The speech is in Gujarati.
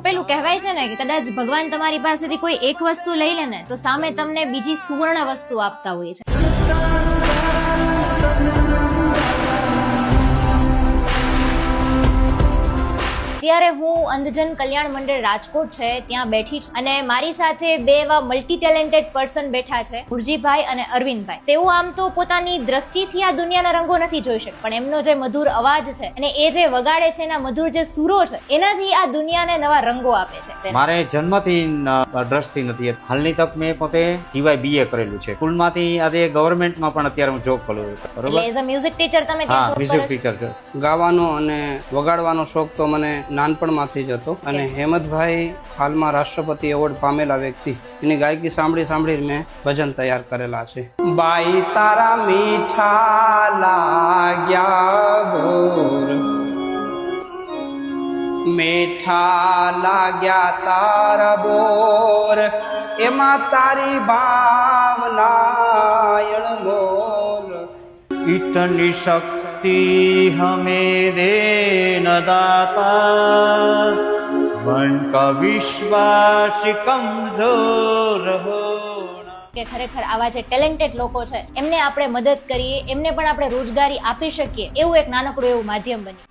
પેલું કહેવાય છે ને કે કદાચ ભગવાન તમારી પાસેથી કોઈ એક વસ્તુ લઈ લે ને, તો સામે તમને બીજી સુવર્ણ વસ્તુ આપતા હોય છે. ત્યારે હું અંધજન કલ્યાણ મંડળ રાજકોટ છે ત્યાં બેઠી છું અને મારી સાથે બે એવા મલ્ટી ટેલેન્ટેડ પર્સન બેઠા છે ગુરજીભાઈ અને અરવિંદભાઈ. તેઓ આમ તો પોતાની દ્રષ્ટિથી આ દુનિયાના રંગો નથી જોઈ શકે પણ એમનો જે મધુર અવાજ છે અને એ જે વગાડે છે એના મધુર જે સુરો છે એનાથી આ દુનિયાને નવા રંગો આપે છે. મારે જન્મથી દ્રષ્ટિ નથી હાલની તક મેં પોતે ટીવાય બીએ કરેલું છે. સ્કૂલમાંથી આજે ગવર્મેન્ટમાં પણ અત્યારે હું જોબ કરું છું. બરોબર? એઝ અ મ્યુઝિક ટીચર તમે મ્યુઝિક ટીચર છે. ગાવાનો અને વગાડવાનો શોખ તો મને નાનપણમાંથી જ હતો. અને હેમંતભાઈ હાલમાં રાષ્ટ્રપતિ એવોર્ડ પામેલા વ્યક્તિ. એની ગાયકી સાંભળી સાંભળી મેં ભજન તૈયાર કરેલા છે. બાઈ તારા મીઠા લાગ્યા ભોર મીઠા લાગ્યા તારા બોર. એમાં તારી ભાવનાયણ બોર ઇતની શક્તિ शक्ति हमें दे न दाता मन का विश्वास कमजोर होना કે ખરેખર આવા જે ટેલેન્ટેડ લોકો છે એમને આપણે મદદ કરીએ એમને પણ આપણે રોજગારી આપી શકીએ એવું એક નાનકડું એવું માધ્યમ બની